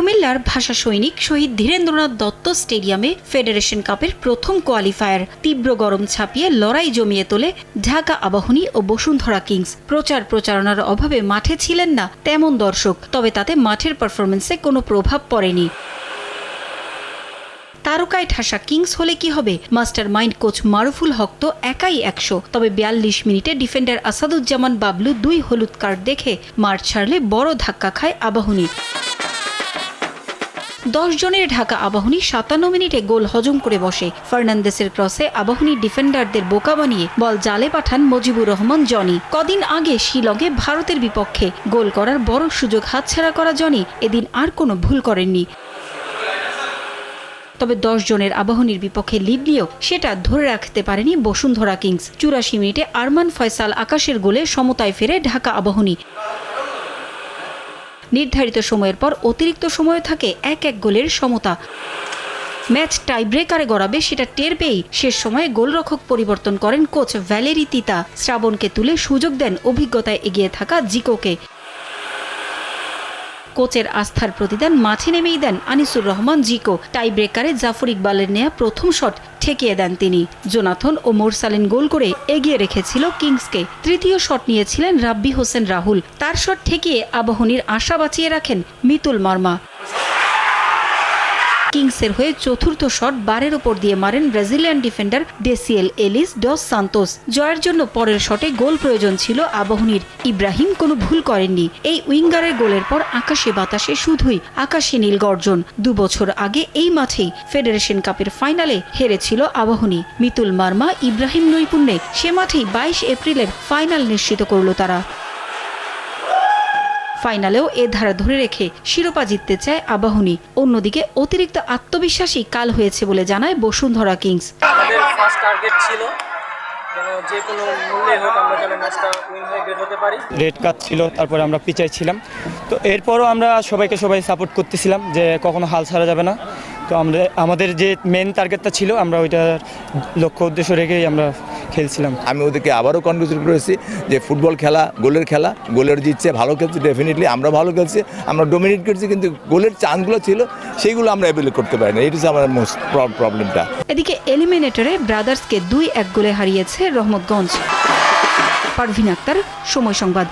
কুমিল্লার ভাষা সৈনিক শহীদ ধীরেন্দ্রনাথ দত্ত স্টেডিয়ামে ফেডারেশন কাপের প্রথম কোয়ালিফায়ার তীব্র গরম ছাপিয়ে লড়াই জমিয়ে তোলে ঢাকা আবাহনী ও বসুন্ধরা কিংস। প্রচার প্রচারণার অভাবে মাঠে ছিলেন না তেমন দর্শক, তবে তাতে মাঠের পারফরমেন্সে কোনো প্রভাব পড়েনি। তারকায় ঠাসা কিংস হলে কি হবে? Mastermind coach Maruful Haque তো একাই একশো। তবে বিয়াল্লিশ মিনিটে ডিফেন্ডার আসাদুজ্জামান বাবলু দুই হলুদ কার্ড দেখে মাঠ ছাড়লে বড় ধাক্কা খায় আবাহনী। দশ জনের ঢাকা আবাহনী সাতান্ন মিনিটে গোল হজম করে বসে। ফার্নান্দেসের ক্রসে আবাহনী ডিফেন্ডারদের বোকা বানিয়ে বল জালে পাঠান মজিবুর রহমান, জনি। কদিন আগে শিলংয়ে ভারতের বিপক্ষে গোল করার বড় সুযোগ হাতছাড়া করা জনি। এদিন আর কোনো ভুল করেননি। তবে দশ জনের আবাহনীর বিপক্ষে লিড নিয়েও সেটা ধরে রাখতে পারেনি বসুন্ধরা কিংস। চুরাশি মিনিটে আরমান ফয়সাল আকাশের গোলে সমতায় ফেরে ঢাকা আবাহনী। নির্ধারিত সময়ের পর অতিরিক্ত সময় থাকে এক এক গোলের সমতা। ম্যাচ টাই ব্রেকারে গড়াবে সেটা টের পেয়েই শেষ সময়ে গোলরক্ষক পরিবর্তন করেন কোচ ভ্যালেরি তিতা। শ্রাবণকে তুলে সুযোগ দেন অভিজ্ঞতায় এগিয়ে থাকা জিকোকে। কোচের আস্থার প্রতিদান মাঠে নেমেই দেন আনিসুর রহমান জিকো। টাই ব্রেকারে জাফর ইকবালের নেয়া প্রথম শট ঠেকিয়ে দেন তিনি। জোনাথন ও মোরসালিন গোল করে এগিয়ে রেখেছিল কিংসকে। তৃতীয় শট নিয়েছিলেন রাব্বি হোসেন রাহুল। তার শট ঠেকিয়ে আবাহনীর আশা বাঁচিয়ে রাখেন মিতুল মার্মা। কিংসের হয়ে চতুর্থ শট বারের ওপর দিয়ে মারেন Brazilian defender Deciel Elis dos Santos. জয়ের জন্য পরের শটে গোল প্রয়োজন ছিল আবাহনীর। ইব্রাহিম কোনো ভুল করেননি। এই উইঙ্গারের গোলের পর আকাশে বাতাসে শুধুই আকাশে নীল গর্জন। দু বছর আগে এই মাঠেই ফেডারেশন কাপের ফাইনালে হেরেছিল আবাহনী। মিতুল মার্মা, ইব্রাহিম নৈপুণ্যে সে মাঠেই বাইশ এপ্রিলের ফাইনাল নিশ্চিত করল তারা। ফাইনালেও এ ধারা ধরে রেখে শিরোপা জিততে চায় আবাহনী। অন্যদিকে অতিরিক্ত আত্মবিশ্বাসী কাল হয়েছে বলে জানায় বসুন্ধরা কিংস। আমাদের ফার্স্ট টার্গেট ছিল। যে কোনো মূল্যে হোক আমরা যেন ম্যাচটা উইন হয়ে বের হতে পারি। রেড কার্ড ছিল তারপরে আমরা পিচাই ছিলাম। তো এরপরও আমরা সবাইকে সবাই সাপোর্ট করতেছিলাম যে কখনো হাল ছাড়া যাবে না। তো আমরা আমাদের যে মেন টার্গেটটা ছিল আমরা ওইটার লক্ষ্য উদ্দেশ্য রেখেই আমরা খেলছিলাম। আমি ওদেরকে আবারও কনগ্রেচুলেট করেছি যে ফুটবল খেলা গোলের খেলা গোলের জিতছে ভালো খেলছে ডেফিনেটলি আমরা ভালো খেলছি আমরা ডোমিনেট করছি কিন্তু গোলের চান্সগুলো ছিল সেইগুলো আমরা অ্যাভেল করতে পারি না এটা আমার মোস্ট প্রবলেমটা এদিকে এলিমিনেটরে ব্রাদার্সকে দুই এক গোলে হারিয়েছে রহমতগঞ্জ। পারভিন আক্তার সময় সংবাদ।